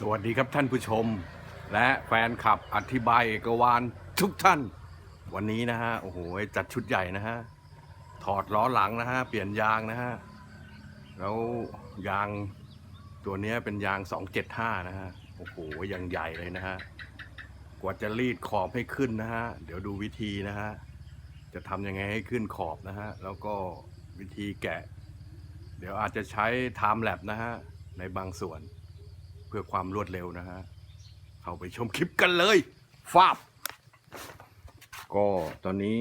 สวัสดีครับท่านผู้ชม และแฟนคลับอธิบายเอกวานทุกท่าน วันนี้นะฮะ โอ้โห จัดชุดใหญ่นะฮะ ถอดล้อหลังนะฮะ เปลี่ยนยางนะฮะ แล้วยางตัวนี้เป็นยาง 275 นะฮะ โอ้โหยังใหญ่เลยนะฮะ กว่าจะรีดขอบให้ขึ้นนะฮะ เดี๋ยวดูวิธีนะฮะ จะทำยังไงให้ขึ้นขอบนะฮะ แล้วก็วิธีแกะ เดี๋ยวอาจจะใช้ไทม์แลปนะฮะ ในบางส่วน พื่อความรวดเร็วนะฮะ เข้าไปชมคลิปกันเลยฟาบก็ตอนนี้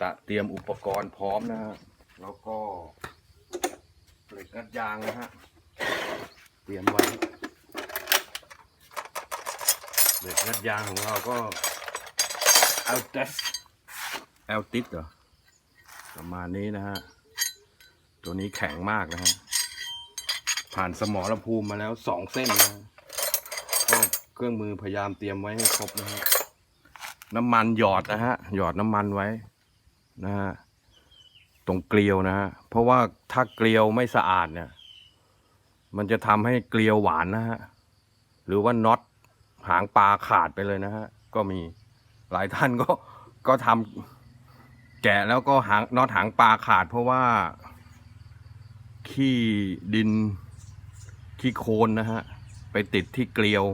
ตะเตรียมอุปกรณ์พร้อมนะฮะ แล้วก็เหล็กงัดยางนะฮะ เตรียมไว้เหล็กงัดยางของเราก็เอลเตสเอลติสเหรอประมาณนี้นะฮะ ตัวนี้แข็งมากนะฮะ ผ่านสมรภูมิมาแล้วสองเส้นนะฮะก็เครื่องมือพยายามเตรียมไว้ให้ครบนะฮะน้ำมันหยอดนะฮะหยอดน้ำมันไว้นะฮะตรงเกลียวนะฮะเพราะว่าถ้าเกลียวไม่สะอาดเนี่ย มันจะทำให้เกลียวหวานนะฮะหรือว่าน็อตหางปลาขาดไปเลยนะฮะก็มีหลายท่านก็ก็ทำแกะแล้วก็หางน็อตหางปลาขาด เพราะว่าขี้ดิน ขี้โคนนะฮะ ไปติดที่เกลียว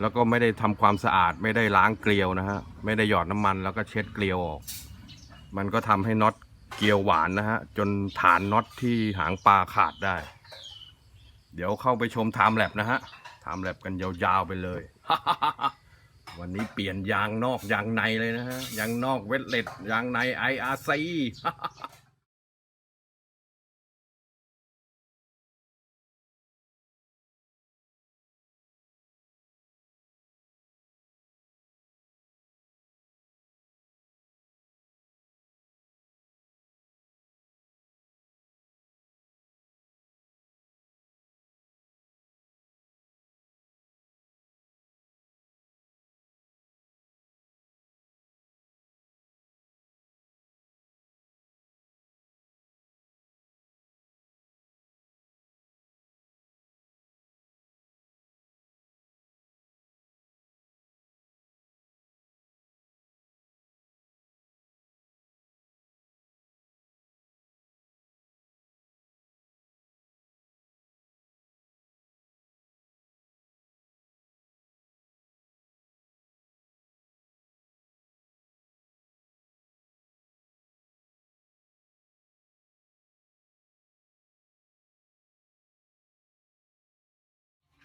แล้วก็ไม่ได้ทำความสะอาดไม่ได้ล้างเกลียวนะฮะ ไม่ได้หยอดน้ำมันแล้วก็เช็ดเกลียวออก มันก็ทำให้น็อตเกลียวหวานนะฮะ จนฐานน็อตที่หางปลาขาดได้ เดี๋ยวเข้าไปชมไทม์แลบนะฮะไทม์แลบกันยาวๆไปเลย วันนี้เปลี่ยนยางนอกยางในเลยนะฮะ ยางนอกเวทเลดยางในไออาร์ซี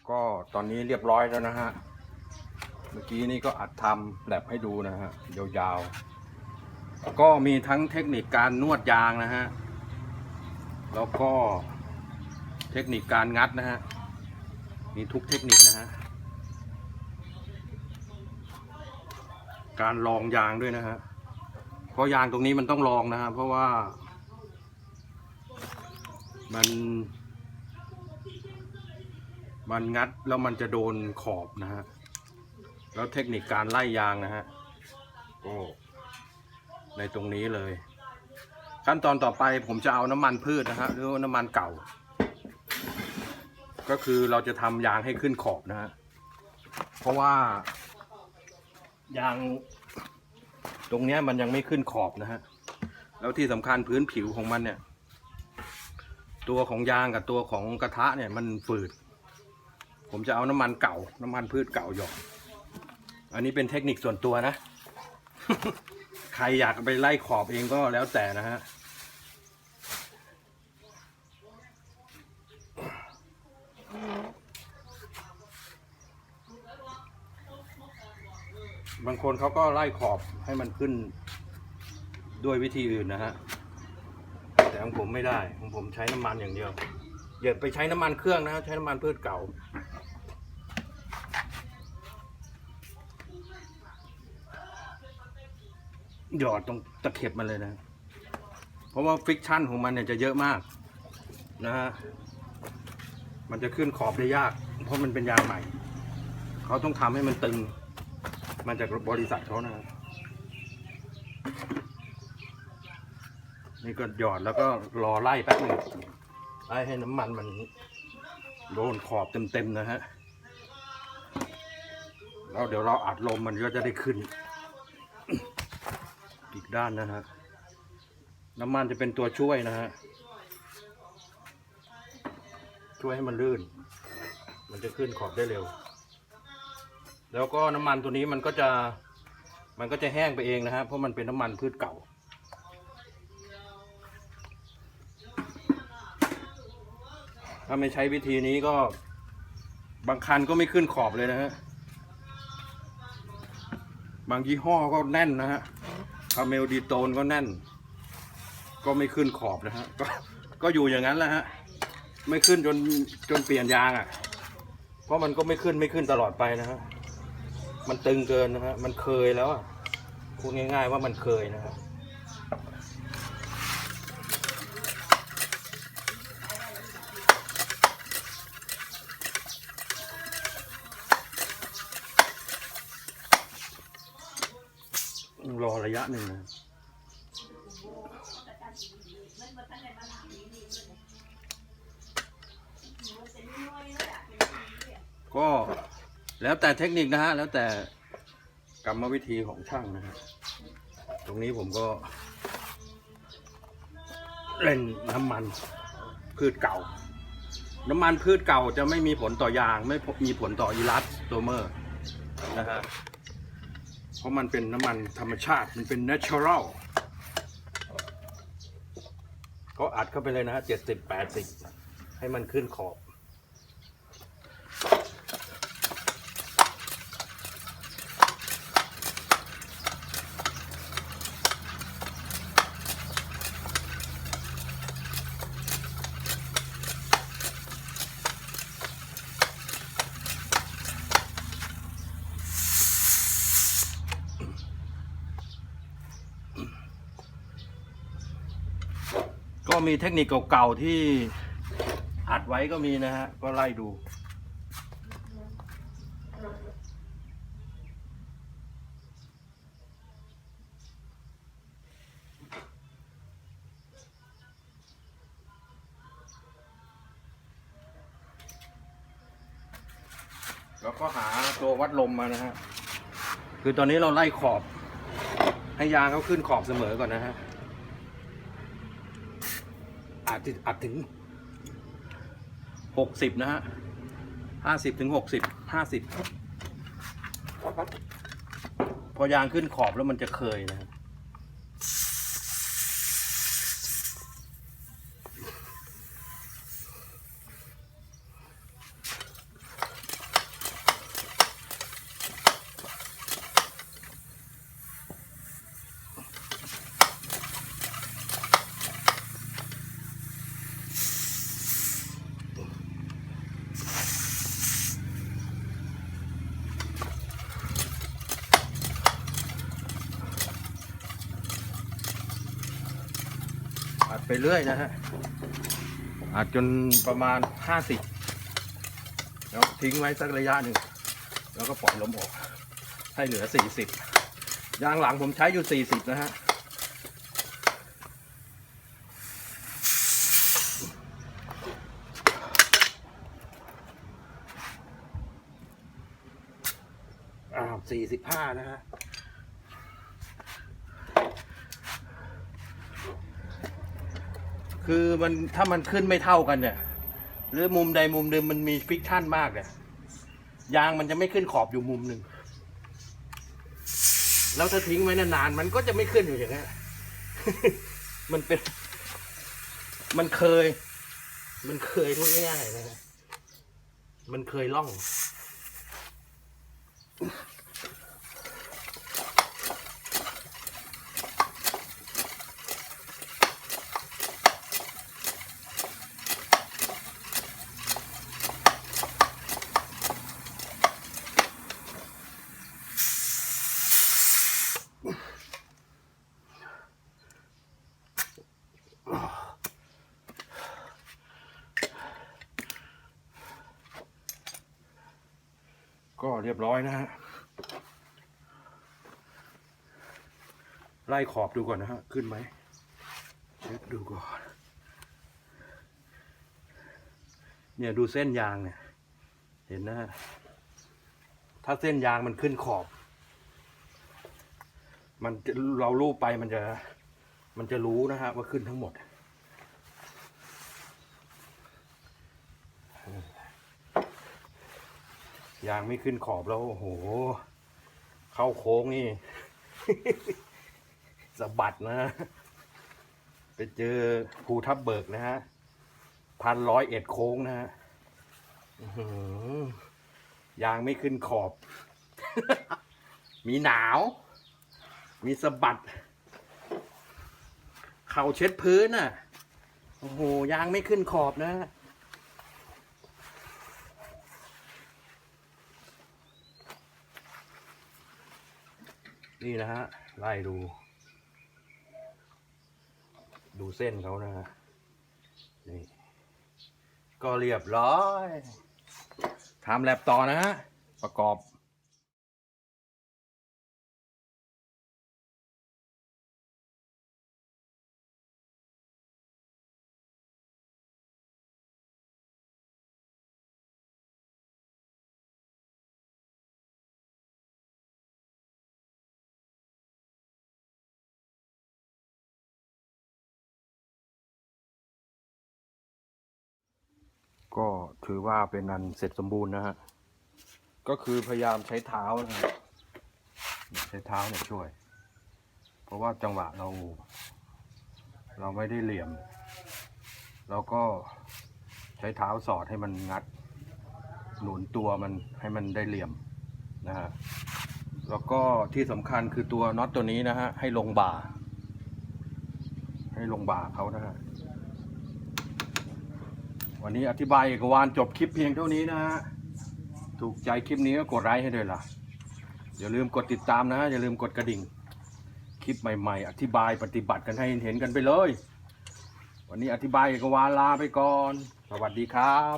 ก็ตอนนี้เรียบร้อยแล้วนะฮะ เมื่อกี้นี่ก็อัดทำแลบให้ดูนะฮะ ยาวๆ ก็มีทั้งเทคนิคการนวดยางนะฮะ แล้วก็เทคนิคการงัดนะฮะ มีทุกเทคนิคนะฮะ การลองยางด้วยนะฮะ เพราะยางตรงนี้มันต้องลองนะฮะ เพราะว่ามัน มันงัดแล้วมันจะโดนขอบนะฮะ แล้วเทคนิคการไล่ยางนะฮะก็ในตรงนี้เลย ขั้นตอนต่อไปผมจะเอาน้ำมันพืชนะฮะหรือน้ำมันเก่า ก็คือเราจะทำยางให้ขึ้นขอบนะฮะ เพราะว่า ยางตรงนี้มันยังไม่ขึ้นขอบนะฮะ แล้วที่สำคัญพื้นผิวของมันเนี่ย ตัวของยางกับตัวของกระทะเนี่ยมันฝืด ผมจะเอาน้ำมันเก่า น้ำมันพืชเก่าหยอดอันนี้เป็นเทคนิคส่วนตัวนะ ใครอยากไปไล่ขอบเองก็แล้วแต่นะฮะบางคนเขาก็ไล่ขอบให้มันขึ้นด้วยวิธีอื่นนะฮะ แต่ของผมไม่ได้ ของผมใช้น้ำมันอย่างเดียวอย่าไปใช้น้ำมันเครื่องนะ ใช้น้ำมันพืชเก่า หยอดตรงตะเข็บมันเลยนะ เพราะว่าฟิกชันของมันเนี่ยจะเยอะมากนะฮะ มันจะขึ้นขอบได้ยาก เพราะมันเป็นยางใหม่ เขาต้องทำให้มันตึง มันจากบริษัทเขานะนี่ก็หยอดแล้วก็รอไล่แป๊บหนึงไล่ให้น้ำมันมันโดนขอบเต็มๆนะฮะ แล้วเดี๋ยวเราอัดลมมันก็จะได้ขึ้น ด้านนะฮะน้ำมันจะเป็นตัวช่วยนะฮะช่วยให้มันลื่น มันจะขึ้นขอบได้เร็ว แล้วก็น้ำมันตัวนี้มันก็จะ มันก็จะแห้งไปเองนะฮะเพราะมันเป็นน้ำมันพืชเก่า ถ้าไม่ใช้วิธีนี้ก็บางคันก็ไม่ขึ้นขอบเลยนะฮะ บางยี่ห้อก็แน่นนะฮะ คาเมลดีโตนก็แน่น ก็ไม่ขึ้นขอบนะฮะก็ก็อยู่อย่างนั้นแหละฮะไม่ขึ้นจนจนเปลี่ยนยางอะ่ะ เพราะมันก็ไม่ขึ้นไม่ขึ้นตลอดไปนะฮะมันตึงเกินนะฮะมันเคยแล้วอะพูดง่าย ๆ ว่ามันเคยนะครับ รอระยะหนึ่งนะก็แล้วแต่เทคนิคนะฮะ แล้วแต่กรรมวิธีของช่างนะฮะตรงนี้ผมก็ เล่นน้ำมันพืชเก่า น้ำมันพืชเก่าจะไม่มีผลต่อยาง ไม่มีผลต่ออีลัสโตเมอร์นะฮะ เพราะมันเป็นน้ำมันธรรมชาติ มันเป็น natural ก็อัดเข้าไปเลยนะฮะเจ็ดสิบแปดสิบให้มันขึ้นขอบ มีเทคนิคเก่าๆที่อัดไว้ก็มีนะฮะ ก็ไล่ดู แล้วก็หาตัววัดลมมานะฮะ คือตอนนี้เราไล่ขอบ ให้ยางเขาขึ้นขอบเสมอก่อนนะฮะ อาจจะอัดถึงหกสิบนะฮะห้าสิบถึงหกสิบห้าสิบพอยางขึ้นขอบแล้วมันจะเคยนะฮะอั เรื่อยนะฮะอัดจนประมาณห้าสิบแล้วทิ้งไว้สักระยะหนึ่ง แล้วก็ปล่อยลมออก ให้เหลือสี่สิบยางหลังผมใช้อยู่สี่สิบนะฮะอ้าวสี่สิบห้านะฮะ คือมันถ้ามันขึ้นไม่เท่ากันเนี่ย หรือมุมใดมุมหนึ่งมันมีฟิกชันมากเนี่ยยางมันจะไม่ขึ้นขอบอยู่มุมหนึ่งแล้วถ้าทิ้งไว้นานๆมันก็จะไม่ขึ้นอยู่อย่างนี้นมันเป็น มันเคย มันเคยพูดง่ายๆนะฮะมันเคยล่อง รียบร้อยนะฮะไล่ขอบดูก่อนนะฮะ ขึ้นไหมเช็คดูก่อน เนี่ยดูเส้นยางเนี่ย เห็นนะฮะ ถ้าเส้นยางมันขึ้นขอบ มันเราลูบไปมันจะ มันจะรู้นะฮะว่าขึ้นทั้งหมด ยางไม่ขึ้นขอบแล้ว โอ้โห เข้าโค้งนี่ สะบัดนะ ไปเจอภูทับเบิกนะฮะพันร้อยเอ็ดโค้งนะฮะยางไม่ขึ้นขอบ มีหนาว มีสะบัด เข่าเช็ดพื้นน่ะ โอ้โห ยางไม่ขึ้นขอบนะ นี่นะฮะ ไล่ดู ดูเส้นเขานะฮะนี่ ก็เรียบร้อยทำแลบต่อนะฮะ ประกอบ ก็ถือว่าเป็นอันเสร็จสมบูรณ์นะฮะ ก็คือพยายามใช้เท้านะฮะใช้เท้าเนี่ยช่วย เพราะว่าจังหวะเรา เราไม่ได้เหลี่ยม เราก็ใช้เท้าสอดให้มันงัด หนุนตัวมันให้มันได้เหลี่ยมนะฮะ แล้วก็ที่สำคัญคือตัวน็อตตัวนี้นะฮะให้ลงบ่า ให้ลงบ่าเขานะฮะ วันนี้อธิบายเอกวานจบคลิปเพียงเท่านี้นะฮะ ถูกใจคลิปนี้ก็กดไลค์ให้ด้วยล่ะ อย่าลืมกดติดตามนะ อย่าลืมกดกระดิ่ง คลิปใหม่ ๆ อธิบายปฏิบัติกันให้เห็นกันไปเลย วันนี้อธิบายเอกวานลาไปก่อน สวัสดีครับ